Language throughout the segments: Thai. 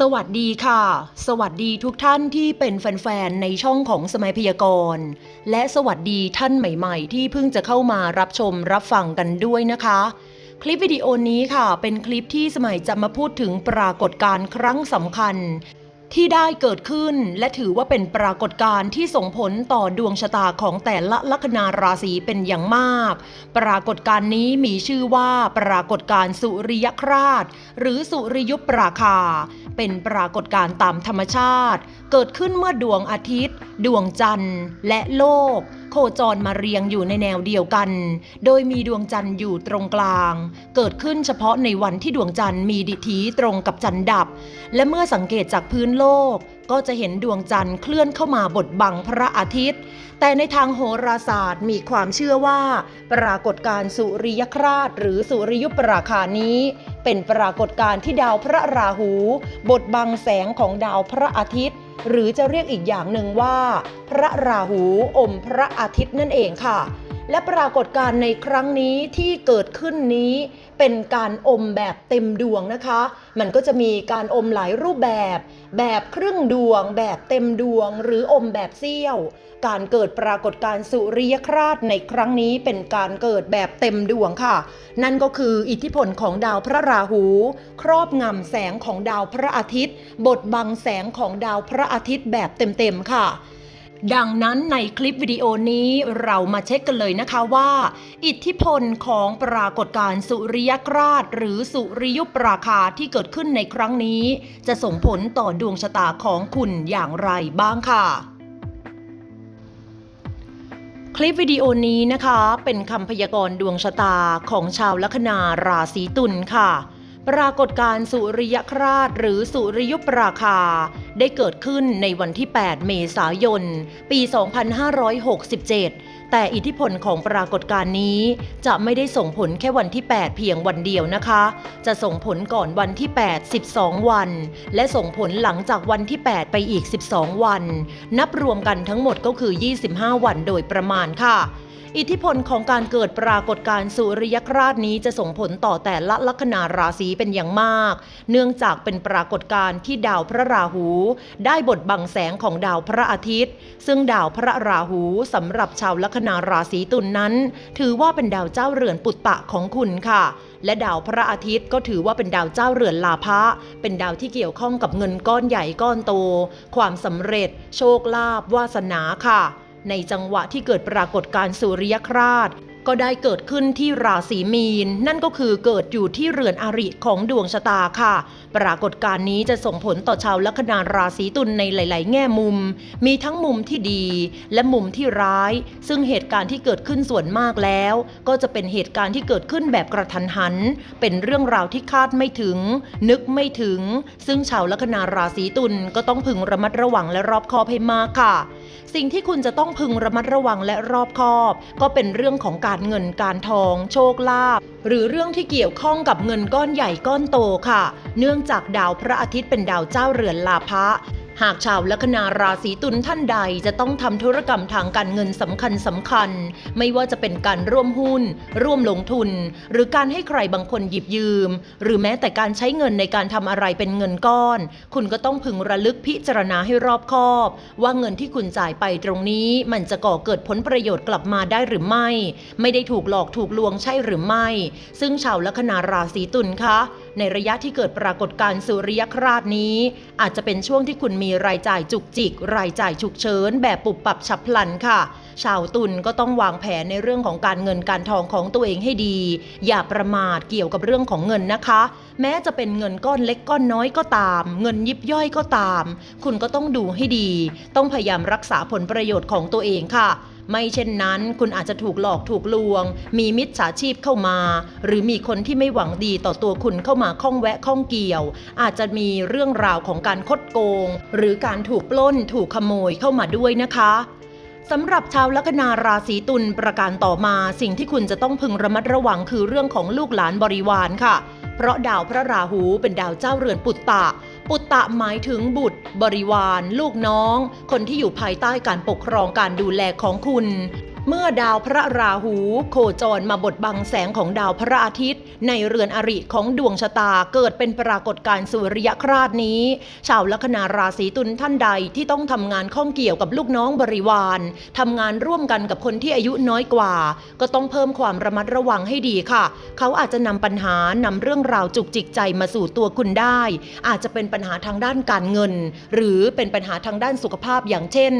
สวัสดีค่ะ สวัสดีทุกท่านที่เป็นแฟนๆ ในช่องของสมัยพยากรณ์ และสวัสดีท่านใหม่ๆ ที่เพิ่งจะเข้ามารับชมรับฟังกันด้วยนะคะ คลิปวิดีโอนี้ค่ะ เป็นคลิปที่สมัยจะมาพูดถึงปรากฏการณ์ครั้งสำคัญ ที่ได้เกิดขึ้นและถือว่าเป็นปรากฏการณ์ที่ส่งผลต่อดวงชะตาของแต่ละลัคนาราศีเป็นอย่างมาก ปรากฏการณ์นี้มีชื่อว่าปรากฏการณ์สุริยคราช หรือสุริยุปราคา เป็นปรากฏการณ์ตามธรรมชาติ เกิดขึ้นเมื่อดวงอาทิตย์ ดวงจันทร์ และโลก คจรมาเรียงอยู่ในแนวเดียวกัน โดยมีดวงจันทร์อยู่ตรงกลาง เกิดขึ้นเฉพาะในวันที่ดวงจันทร์มีดิถีตรงกับจันทร์ดับ และเมื่อสังเกตจากพื้นโลก ก็จะเห็นดวงจันทร์เคลื่อนเข้ามาบดบังพระอาทิตย์ แต่ในทางโหราศาสตร์มีความเชื่อว่า ปรากฏการณ์สุริยคราชหรือสุริยุปราคานี้เป็นปรากฏการณ์ที่ดาวพระราหู บดบังแสงของดาวพระอาทิตย์ หรือจะเรียกอีกอย่างหนึ่งว่า พระราหูอมพระอาทิตย์นั่นเองค่ะ และปรากฏการณ์ในครั้งนี้ที่เกิดขึ้นนี้ เป็นการอมแบบเต็มดวงนะคะ มันก็จะมีการอมหลายรูปแบบ แบบครึ่งดวง แบบเต็มดวง หรืออมแบบเสี้ยว การเกิดปรากฏการณ์สุริยคราชในครั้งนี้เป็นการเกิดแบบเต็มดวงค่ะ นั่นก็คืออิทธิพลของดาวพระราหู ครอบงำแสงของดาวพระอาทิตย์ บดบังแสงของดาวพระอาทิตย์แบบเต็มๆค่ะ ดังนั้นในคลิปวิดีโอนี้เรามาเช็คกันเลยนะคะว่า อิทธิพลของปรากฏการณ์สุริยคราช หรือสุริยุปราคาที่เกิดขึ้นในครั้งนี้ จะส่งผลต่อดวงชะตาของคุณอย่างไรบ้างค่ะ คลิปวิดีโอนี้นะคะ เป็นคำพยากรณ์ดวงชะตาของชาวลัคนาราศีตุลค่ะ ปรากฏการณ์สุริยคราชหรือสุริยุปราคา ได้เกิดขึ้นในวันที่ 8 เมษายน ปี 2567 แต่อิทธิพลของปรากฏการณ์นี้จะไม่ได้ส่งผลแค่วันที่ 8 เพียงวันเดียวนะคะ จะส่งผลก่อนวันที่ 8 12 วัน และส่งผลหลังจากวันที่ 8 ไปอีก 12 วัน นับรวมกันทั้งหมดก็คือ 25 วันโดยประมาณค่ะ อิทธิพลของการเกิดปรากฏการณ์สุริยคราชนี้จะส่งผลต่อแต่ละลัคนาราศีเป็นอย่างมาก เนื่องจากเป็นปรากฏการณ์ที่ดาวพระราหู ได้บดบังแสงของดาวพระอาทิตย์ ซึ่งดาวพระราหูสำหรับชาวลัคนาราศีตุลนนั้น ถือว่าเป็นดาวเจ้าเรือนปุตตะของคุณค่ะ และดาวพระอาทิตย์ก็ถือว่าเป็นดาวเจ้าเรือนลาภะเป็นดาวที่เกี่ยวข้องกับเงินก้อนใหญ่ก้อนโต ความสำเร็จ โชคลาภวาสนาค่ะ ในจังหวะที่เกิดปรากฏการณ์สุริยคราช ก็ได้เกิดขึ้นที่ราศีมีน นั่นก็คือเกิดอยู่ที่เรือนอาริของดวงชะตาค่ะ ปรากฏการณ์นี้จะส่งผลต่อชาวลัคนาราศีตุลในหลาย ๆ แง่มุม มีทั้งมุมที่ดี และมุมที่ร้าย ซึ่งเหตุการณ์ที่เกิดขึ้นส่วนมากแล้ว ก็จะเป็นเหตุการณ์ที่เกิดขึ้นแบบกระทันหัน เป็นเรื่องราวที่คาดไม่ถึง นึกไม่ถึง ซึ่งชาวลัคนาราศีตุลก็ต้องพึงระมัดระวังและรอบคอบให้มากค่ะ สิ่งที่คุณจะต้องพึงระมัดระวังและรอบคอบ ก็เป็นเรื่องของการเงินการทอง โชคลาภหรือเรื่องที่เกี่ยวข้องกับเงินก้อนใหญ่ก้อนโตค่ะ เนื่องจากดาวพระอาทิตย์เป็นดาวเจ้าเรือนลาภะ หากชาวลัคนาราศีตุลท่านใดจะต้องทำธุรกรรมทางการเงินสำคัญสำคัญ ไม่ว่าจะเป็นการร่วมหุ้น ร่วมลงทุน หรือการให้ใครบางคนหยิบยืม หรือแม้แต่การใช้เงินในการทำอะไรเป็นเงินก้อน คุณก็ต้องพึงระลึกพิจารณาให้รอบคอบ ว่าเงินที่คุณจ่ายไปตรงนี้ มันจะก่อเกิดผลประโยชน์กลับมาได้หรือไม่ ไม่ได้ถูกหลอกถูกลวงใช่หรือไม่ ซึ่งชาวลัคนาราศีตุลคะ ในระยะที่เกิดปรากฏการณ์สุริยคราชนี้ อาจจะเป็นช่วงที่คุณมีรายจ่ายจุกจิก รายจ่ายฉุกเฉินแบบปุบปับฉับพลันค่ะ ชาวตุลก็ต้องวางแผนในเรื่องของการเงินการทองของตัวเองให้ดี อย่าประมาทเกี่ยวกับเรื่องของเงินนะคะ แม้จะเป็นเงินก้อนเล็กก้อนน้อยก็ตาม เงินยิบย่อยก็ตาม คุณก็ต้องดูให้ดี ต้องพยายามรักษาผลประโยชน์ของตัวเองค่ะ ไม่เช่นนั้นคุณอาจจะถูกหลอกถูกลวง มีมิจฉาชีพเข้ามา หรือมีคนที่ไม่หวังดีต่อตัวคุณเข้ามาข้องแวะข้องเกี่ยว อาจจะมีเรื่องราวของการคดโกง หรือการถูกปล้นถูกขโมยเข้ามาด้วยนะคะสำหรับชาวลัคนาราศีตุลประการต่อมาสิ่งที่คุณจะต้องพึงระมัดระวังคือเรื่องของลูกหลานบริวารค่ะ เพราะดาวพระราหูเป็นดาวเจ้าเรือนปุตตะ ปุตตะหมายถึงบุตร บริวาร ลูกน้อง คนที่อยู่ภายใต้การปกครองการดูแลของคุณ เมื่อดาวพระราหู โคจรมาบดบังแสงของดาวพระอาทิตย์ ในเรือนอริของดวงชะตาเกิดเป็นปรากฏการณ์สุริยคราสนี้ ชาวลัคนาราศีตุลท่านใดที่ต้องทำงานข้องเกี่ยวกับลูกน้องบริวารทำงานร่วมกันกับคนที่อายุน้อยกว่า ก็ต้องเพิ่มความระมัดระวังให้ดีค่ะ เขาอาจจะนำปัญหานำเรื่องราวจุกจิกใจมาสู่ตัวคุณได้ อาจจะเป็นปัญหาทางด้านการเงิน หรือเป็นปัญหาทางด้านสุขภาพอย่างเช่น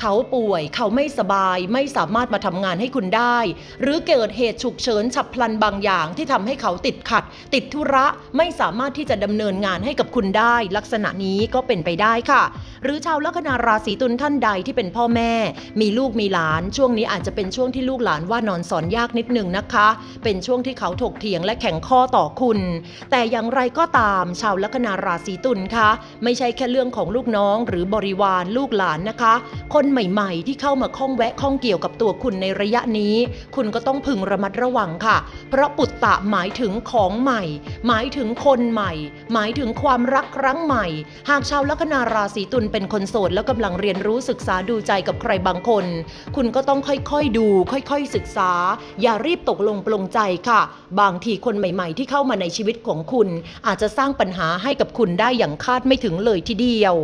เขาป่วยเขาไม่สบายไม่สามารถมาทำงานให้คุณได้ หรือเกิดเหตุฉุกเฉินฉับพลันบางอย่างที่ทำให้เขาติดขัด ติดธุระไม่สามารถที่จะดำเนินงานให้กับคุณได้ ลักษณะนี้ก็เป็นไปได้ค่ะหรือชาวลัคนาราศีตุลท่านใดที่เป็นพ่อแม่ มีลูกมีหลาน ช่วงนี้อาจจะเป็นช่วงที่ลูกหลานว่านอนสอนยากนิดหนึ่งนะคะ เป็นช่วงที่เขาถกเถียงและแข่งข้อต่อคุณ แต่อย่างไรก็ตามชาวลัคนาราศีตุลคะ ไม่ใช่แค่เรื่องของลูกน้อง หรือบริวารลูกหลานนะคะ คนใหม่ๆ ที่เข้ามาข้องแวะข้องเกี่ยวกับตัวคุณในระยะนี้ คุณก็ต้องพึงระมัดระวังค่ะ เพราะปุตตะหมายถึงของใหม่ หมายถึงคนใหม่ หมายถึงความรักครั้งใหม่ หากชาวลัคนาราศีตุลเป็นคนโสดแล้วกำลังเรียนรู้ศึกษาดูใจกับใครบางคน คุณก็ต้องค่อยๆดู ค่อยๆศึกษา อย่ารีบตกลงปลงใจค่ะ บางทีคนใหม่ๆ ที่เข้ามาในชีวิตของคุณ อาจจะสร้างปัญหาให้กับคุณได้อย่างคาดไม่ถึงเลยทีเดียว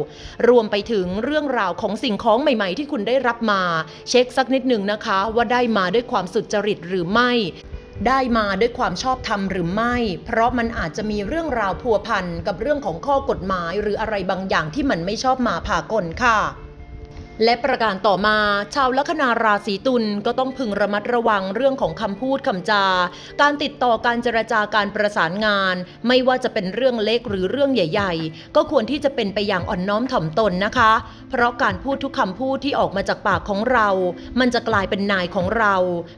รวมไปถึงเรื่องราวของสิ่งของใหม่ ๆ ที่คุณได้รับมา เช็คสักนิดหนึ่งนะคะ ว่าได้มาด้วยความสุจริตหรือไม่ ได้มาด้วยความชอบธรรมหรือไม่ เพราะมันอาจจะมีเรื่องราวพัวพันกับเรื่องของข้อกฎหมาย หรืออะไรบางอย่างที่มันไม่ชอบมาพากลค่ะ และประการต่อมา ชาวลัคนาราศีตุลก็ต้องพึงระมัดระวังเรื่องของคำพูดคำจา การติดต่อการเจรจาการประสานงาน ไม่ว่าจะเป็นเรื่องเล็กหรือเรื่องใหญ่ ๆ ก็ควรที่จะเป็นไปอย่างอ่อนน้อมถ่อมตนนะคะ เพราะการพูดทุกคำพูดที่ออกมาจากปากของเรา มันจะกลายเป็นนายของเรา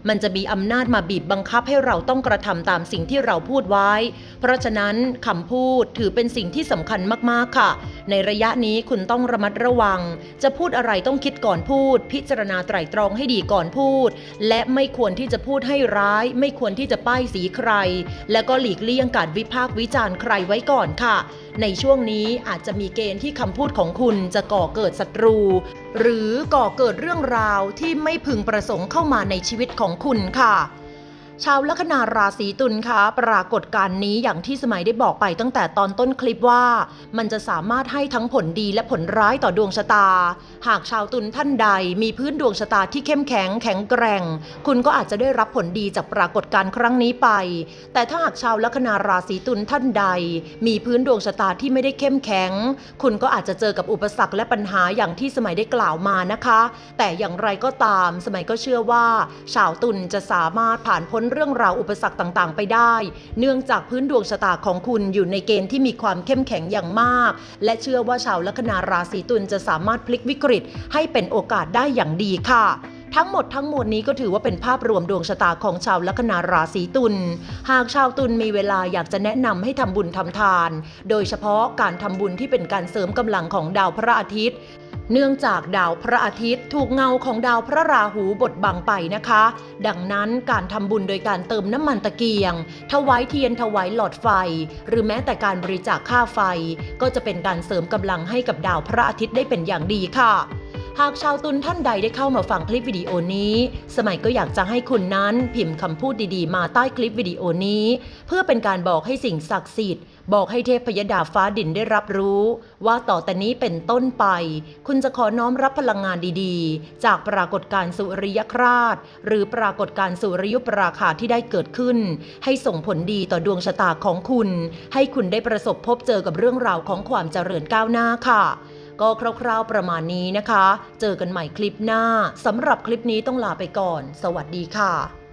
มันจะมีอำนาจมาบีบบังคับให้เราต้องกระทำตามสิ่งที่เราพูดไว้ เพราะฉะนั้นคำพูดถือเป็นสิ่งที่สำคัญมากๆค่ะ ในระยะนี้คุณต้องระมัดระวัง จะพูดอะไรต้องคิดก่อนพูด พิจารณาไตร่ตรองให้ดีก่อนพูด และไม่ควรที่จะพูดให้ร้าย ไม่ควรที่จะป้ายสีใคร และก็หลีกเลี่ยงการวิพากษ์วิจารณ์ใครไว้ก่อนค่ะ ในช่วงนี้อาจจะมีเกณฑ์ที่คำพูดของคุณจะก่อเกิดศัตรู หรือก่อเกิดเรื่องราวที่ไม่พึงประสงค์เข้ามาในชีวิตของคุณค่ะ ชาวลัคนาราศีตุลคะปรากฏการณ์นี้อย่างที่สมัยได้บอกไปตั้งแต่ตอนต้นคลิปว่า มันจะสามารถให้ทั้งผลดีและผลร้ายต่อดวงชะตา หากชาวตุลท่านใดมีพื้นดวงชะตาที่เข้มแข็งแข็งแกร่ง คุณก็อาจจะได้รับผลดีจากปรากฏการณ์ครั้งนี้ไป แต่ถ้าหากชาวลัคนาราศีตุลท่านใด มีพื้นดวงชะตาที่ไม่ได้เข้มแข็ง คุณก็อาจจะเจอกับอุปสรรคและปัญหาอย่างที่สมัยได้กล่าวมานะคะ แต่อย่างไรก็ตาม สมัยก็เชื่อว่า ชาวตุลจะสามารถผ่านพ้นเรื่องราวอุปสรรคต่างๆ ไปได้ เนื่องจากพื้นดวงชะตาของคุณอยู่ในเกณฑ์ที่มีความเข้มแข็งอย่างมาก และเชื่อว่าชาวลัคนาราศีตุลจะสามารถพลิกวิกฤตให้เป็นโอกาสได้อย่างดีค่ะ ทั้งหมดทั้งมวลนี้ก็ถือว่าเป็นภาพรวมดวงชะตาของชาวลัคนาราศีตุล หากชาวตุลมีเวลาอยากจะแนะนำให้ทำบุญทำทาน โดยเฉพาะการทำบุญที่เป็นการเสริมกำลังของดาวพระอาทิตย์เนื่องจากดาวพระอาทิตย์ ถูกเงาของดาวพระราหูบดบังไปนะคะ ดังนั้นการทำบุญโดยการเติมน้ำมันตะเกียง ถวายเทียนถวายหลอดไฟ หรือแม้แต่การบริจาคค่าไฟ ก็จะเป็นการเสริมกำลังให้กับดาวพระอาทิตย์ได้เป็นอย่างดีค่ะ หากชาวตุลท่านใดได้เข้ามาฟังคลิปวิดีโอนี้ สมัยก็อยากจะให้คุณนั้นพิมพ์คำพูดดีๆ มาใต้คลิปวิดีโอนี้ เพื่อเป็นการบอกให้สิ่งศักดิ์สิทธิ์บอกให้เทพพยดาฟ้าดินได้รับรู้ ว่าต่อแต่นี้เป็นต้นไป คุณจะขอน้อมรับพลังงานดีๆ จากปรากฏการณ์สุริยคราสหรือปรากฏการณ์สุริยุปราคาที่ได้เกิดขึ้น ให้ส่งผลดีต่อดวงชะตาของคุณ ให้คุณได้ประสบพบเจอกับเรื่องราวของความเจริญก้าวหน้าค่ะ ก็คร่าวๆประมาณนี้นะคะ เจอกันใหม่คลิปหน้าสำหรับคลิปนี้ต้องลาไปก่อน สวัสดีค่ะ